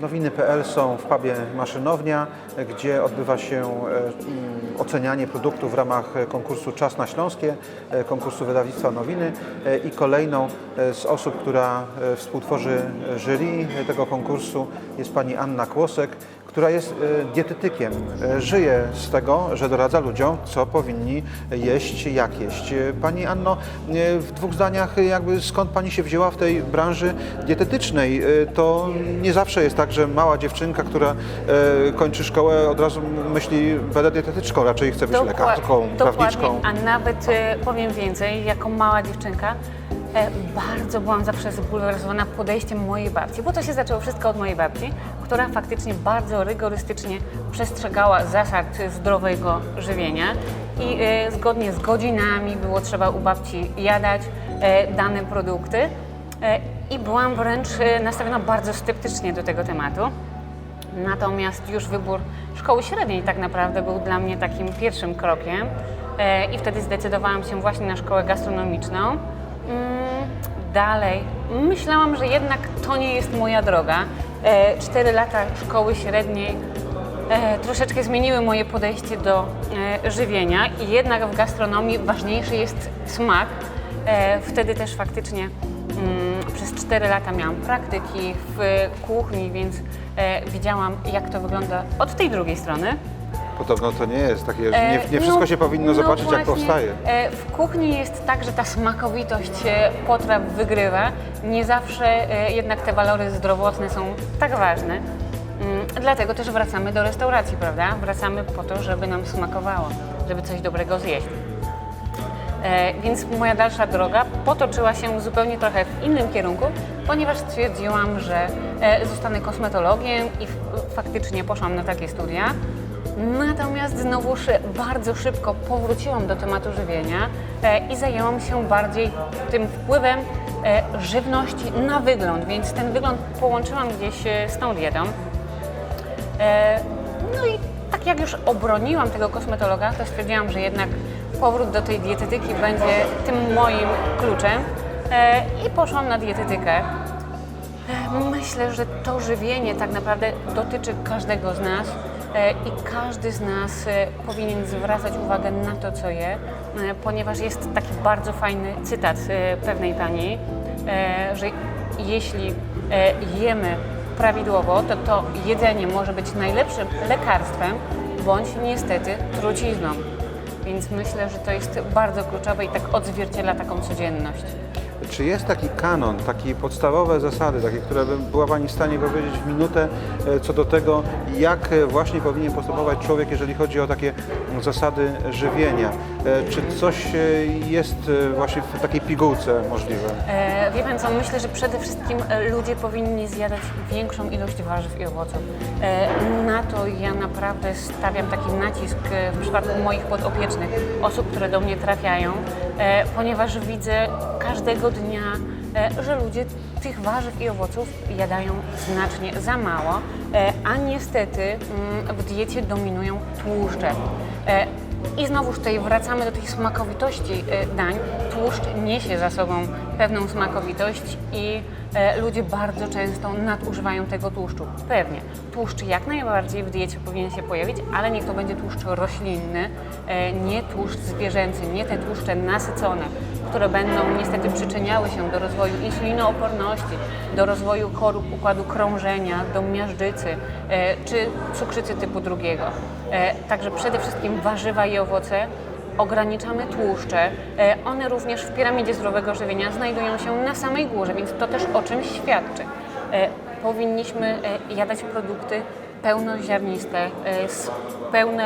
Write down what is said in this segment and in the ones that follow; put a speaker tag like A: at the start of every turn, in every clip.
A: Nowiny.pl są w pubie Maszynownia, gdzie odbywa się e, ocenianie produktów w ramach konkursu Czas na Śląskie, e, konkursu wydawnictwa Nowiny e, i kolejną z osób, która współtworzy jury tego konkursu jest pani Anna Kłosek, która jest e, dietetykiem. E, Żyje z tego, że doradza ludziom, co powinni jeść, jak jeść. Pani Anno, e, w dwóch zdaniach, jakby skąd Pani się wzięła w tej branży dietetycznej? To nie zawsze jest tak, że mała dziewczynka, która kończy szkołę, od razu myśli, będę dietetyczką, raczej chce być
B: Dokła-
A: lekarką, prawniczką.
B: Dokładnie, a nawet powiem więcej, jako mała dziewczynka bardzo byłam zawsze zbulwersowana podejściem mojej babci, bo to się zaczęło wszystko od mojej babci, która faktycznie bardzo rygorystycznie przestrzegała zasad zdrowego żywienia i e, zgodnie z godzinami było trzeba u babci jadać e, dane produkty e, i byłam wręcz e, nastawiona bardzo sceptycznie do tego tematu. Natomiast już wybór szkoły średniej tak naprawdę był dla mnie takim pierwszym krokiem e, i wtedy zdecydowałam się właśnie na szkołę gastronomiczną. Mm, Dalej, myślałam, że jednak to nie jest moja droga. E, Cztery lata szkoły średniej e, troszeczkę zmieniły moje podejście do e, żywienia i jednak w gastronomii ważniejszy jest smak. E, Wtedy też faktycznie mm, przez 4 lata miałam praktyki w kuchni, więc e, widziałam, jak to wygląda od tej drugiej strony.
A: Podobno to nie jest takie, że
B: E,
A: nie, nie wszystko
B: no-
A: się powinno
B: no
A: zobaczyć, jak
B: właśnie,
A: powstaje.
B: e, W kuchni jest tak, że ta smakowitość e, potraw wygrywa. Nie zawsze jednak te walory zdrowotne są tak ważne. Mm, Dlatego też wracamy do restauracji, prawda? Wracamy po to, żeby nam smakowało, żeby coś dobrego zjeść. Więc moja dalsza droga potoczyła się zupełnie trochę w innym kierunku, ponieważ stwierdziłam, że zostanę kosmetologiem i faktycznie poszłam na takie studia. Natomiast znowuż bardzo szybko powróciłam do tematu żywienia e, i zajęłam się bardziej tym wpływem e, żywności na wygląd, więc ten wygląd połączyłam gdzieś e, z tą dietą. No i tak jak już obroniłam tego kosmetologa, to stwierdziłam, że jednak powrót do tej dietetyki będzie tym moim kluczem i poszłam na dietetykę. Myślę, że to żywienie tak naprawdę dotyczy każdego z nas i każdy z nas e, powinien zwracać uwagę na to, co je, e, ponieważ jest taki bardzo fajny cytat e, pewnej pani, e, że jeśli e, jemy prawidłowo, to to jedzenie może być najlepszym lekarstwem bądź niestety trucizną. Więc myślę, że to jest bardzo kluczowe i tak odzwierciedla taką codzienność.
A: Czy jest taki kanon, takie podstawowe zasady, takie, które by była Pani w stanie powiedzieć w minutę e, co do tego, jak e, właśnie powinien postępować człowiek, jeżeli chodzi o takie zasady żywienia? E, Czy coś jest właśnie w takiej pigułce możliwe?
B: Wie Pan co, myślę, że przede wszystkim ludzie powinni zjadać większą ilość warzyw i owoców. Na to ja naprawdę stawiam taki nacisk w przypadku moich podopiecznych, osób, które do mnie trafiają, ponieważ widzę każdego dnia, e, że ludzie tych warzyw i owoców jadają znacznie za mało, e, a niestety mm, w diecie dominują tłuszcze. I znowuż tutaj wracamy do tej smakowitości e, dań. Tłuszcz niesie za sobą pewną smakowitość i e, ludzie bardzo często nadużywają tego tłuszczu. Pewnie, tłuszcz jak najbardziej w diecie powinien się pojawić, ale niech to będzie tłuszcz roślinny, e, nie tłuszcz zwierzęcy, nie te tłuszcze nasycone, które będą niestety przyczyniały się do rozwoju insulinooporności, do rozwoju chorób układu krążenia, do miażdżycy e, czy cukrzycy typu drugiego. E, Także przede wszystkim warzywa i owoce. Ograniczamy tłuszcze. E, One również w piramidzie zdrowego żywienia znajdują się na samej górze, więc to też o czymś świadczy. E, Powinniśmy jadać produkty pełnoziarniste, pełne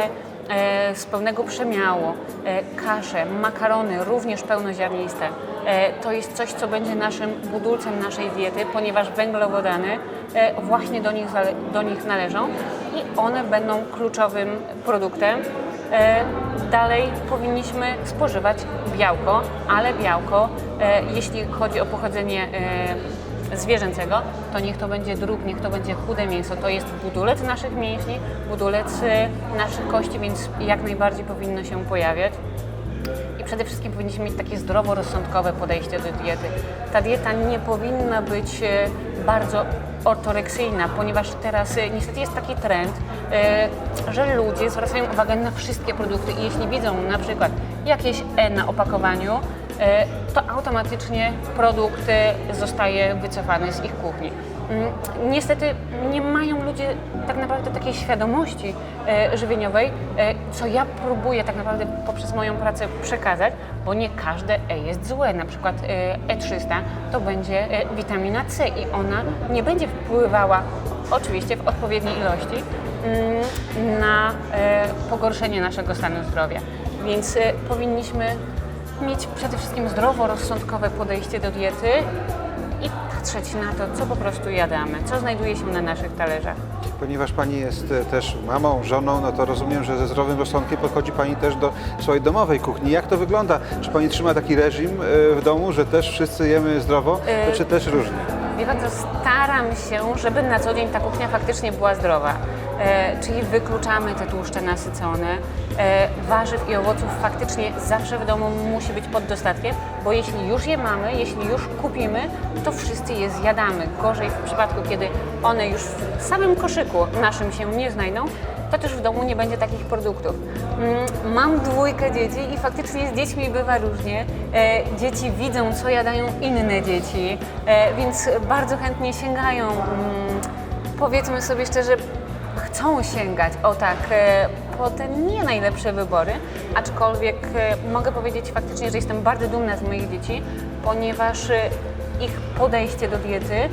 B: z pełnego przemiału, e, kasze, makarony również pełnoziarniste. E, To jest coś, co będzie naszym budulcem naszej diety, ponieważ węglowodany e, właśnie do nich, do nich należą i one będą kluczowym produktem. E, Dalej powinniśmy spożywać białko, ale białko, e, jeśli chodzi o pochodzenie e, zwierzęcego, to niech to będzie drób, niech to będzie chude mięso. To jest budulec naszych mięśni, budulec e, naszych kości, więc jak najbardziej powinno się pojawiać. I przede wszystkim powinniśmy mieć takie zdroworozsądkowe podejście do diety. Ta dieta nie powinna być e, bardzo ortoreksyjna, ponieważ teraz e, niestety jest taki trend, że ludzie zwracają uwagę na wszystkie produkty i jeśli widzą na przykład jakieś E na opakowaniu, to automatycznie produkt e, zostaje wycofany z ich kuchni. Mm, Niestety nie mają ludzie tak naprawdę takiej świadomości e, żywieniowej, e, co ja próbuję tak naprawdę poprzez moją pracę przekazać, bo nie każde E jest złe. Na przykład e, E300 to będzie e, witamina C i ona nie będzie wpływała oczywiście w odpowiedniej ilości mm, na e, pogorszenie naszego stanu zdrowia. Więc e, powinniśmy mieć przede wszystkim zdroworozsądkowe podejście do diety i patrzeć na to, co po prostu jadamy, co znajduje się na naszych talerzach.
A: Ponieważ Pani jest e, też mamą, żoną, no to rozumiem, że ze zdrowym rozsądkiem podchodzi Pani też do swojej domowej kuchni. Jak to wygląda? Czy Pani trzyma taki reżim e, w domu, że też wszyscy jemy zdrowo,
B: E,
A: czy też różnie?
B: Wie pan, staram się, żeby na co dzień ta kuchnia faktycznie była zdrowa. E, czyli wykluczamy te tłuszcze nasycone. E, warzyw i owoców faktycznie zawsze w domu musi być pod dostatkiem, bo jeśli już je mamy, jeśli już kupimy, to wszyscy je zjadamy. Gorzej w przypadku, kiedy one już w samym koszyku naszym się nie znajdą, to też w domu nie będzie takich produktów. Mm, Mam dwójkę dzieci i faktycznie z dziećmi bywa różnie. E, Dzieci widzą, co jadają inne dzieci, więc bardzo chętnie sięgają, mm, powiedzmy sobie szczerze, chcą sięgać, o tak, e, po te nie najlepsze wybory, aczkolwiek e, mogę powiedzieć faktycznie, że jestem bardzo dumna z moich dzieci, ponieważ e, ich podejście do diety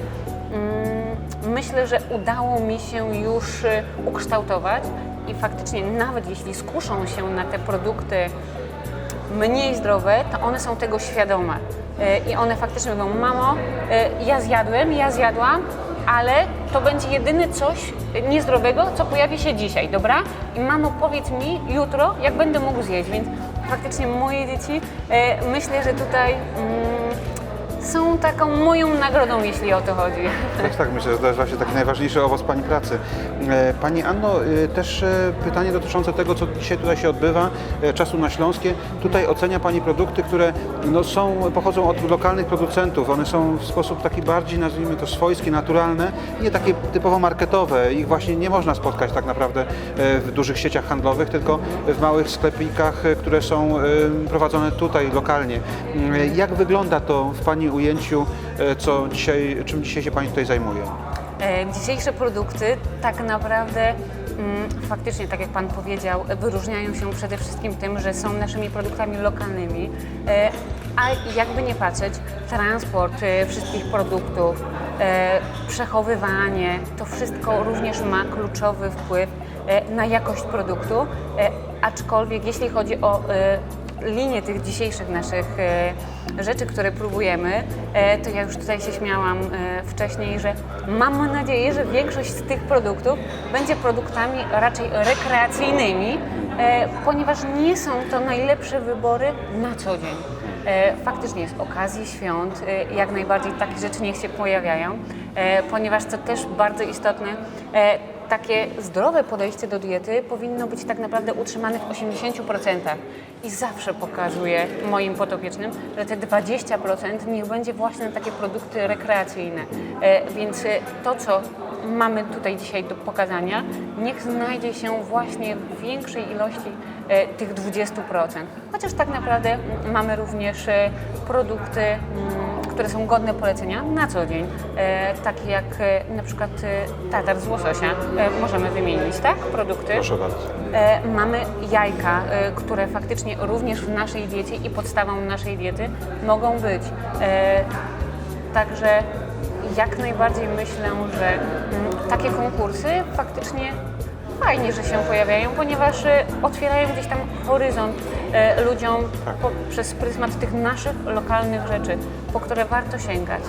B: Mm, Myślę, że udało mi się już ukształtować i faktycznie nawet jeśli skuszą się na te produkty mniej zdrowe, to one są tego świadome. I one faktycznie mówią, mamo, ja zjadłem, ja zjadłam, ale to będzie jedyne coś niezdrowego, co pojawi się dzisiaj, dobra? I mamo, powiedz mi jutro, jak będę mógł zjeść, więc faktycznie moje dzieci, y, myślę, że tutaj mm, są taką moją nagrodą, jeśli o to chodzi.
A: Też tak myślę, że to jest właśnie taki najważniejszy owoc Pani pracy. E, Pani Anno, e, też e, pytanie dotyczące tego, co dzisiaj tutaj się odbywa, czasu na Śląskie. Tutaj ocenia Pani produkty, które no, są, pochodzą od lokalnych producentów. One są w sposób taki bardziej, nazwijmy to, swojski, naturalne, nie takie typowo marketowe. Ich właśnie nie można spotkać tak naprawdę w dużych sieciach handlowych, tylko w małych sklepikach, które są prowadzone tutaj lokalnie. Jak wygląda to w Pani ujęciu, e, co dzisiaj, czym dzisiaj się Pani tutaj zajmuje?
B: E, Dzisiejsze produkty tak naprawdę mm, faktycznie, tak jak Pan powiedział, wyróżniają się przede wszystkim tym, że są naszymi produktami lokalnymi, e, a jakby nie patrzeć, transport wszystkich produktów, przechowywanie, to wszystko również ma kluczowy wpływ na jakość produktu, aczkolwiek jeśli chodzi o linię tych dzisiejszych naszych e, rzeczy, które próbujemy, e, to ja już tutaj się śmiałam e, wcześniej, że mam nadzieję, że większość z tych produktów będzie produktami raczej rekreacyjnymi, ponieważ nie są to najlepsze wybory na co dzień. Faktycznie jest okazji świąt, jak najbardziej takie rzeczy niech się pojawiają, ponieważ co też bardzo istotne, takie zdrowe podejście do diety powinno być tak naprawdę utrzymane w 80%. I zawsze pokazuję moim podopiecznym, że te 20% niech będzie właśnie na takie produkty rekreacyjne. E, Więc e, to, co mamy tutaj dzisiaj do pokazania, niech znajdzie się właśnie w większej ilości e, tych 20%. Chociaż tak naprawdę mm, mamy również produkty, mm, które są godne polecenia na co dzień, e, takie jak e, na przykład e, tatar z łososia. Możemy wymienić, tak? Produkty.
A: Proszę bardzo.
B: Mamy jajka, które faktycznie również w naszej diecie i podstawą naszej diety mogą być. Także jak najbardziej myślę, że mm, takie konkursy faktycznie fajnie, że się pojawiają, ponieważ otwierają gdzieś tam horyzont e, ludziom poprzez pryzmat tych naszych lokalnych rzeczy, po które warto sięgać.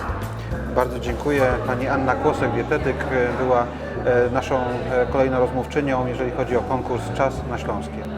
A: Bardzo dziękuję. Pani Anna Kłosek, dietetyk, e, była e, naszą kolejną rozmówczynią, jeżeli chodzi o konkurs Czas na Śląskie.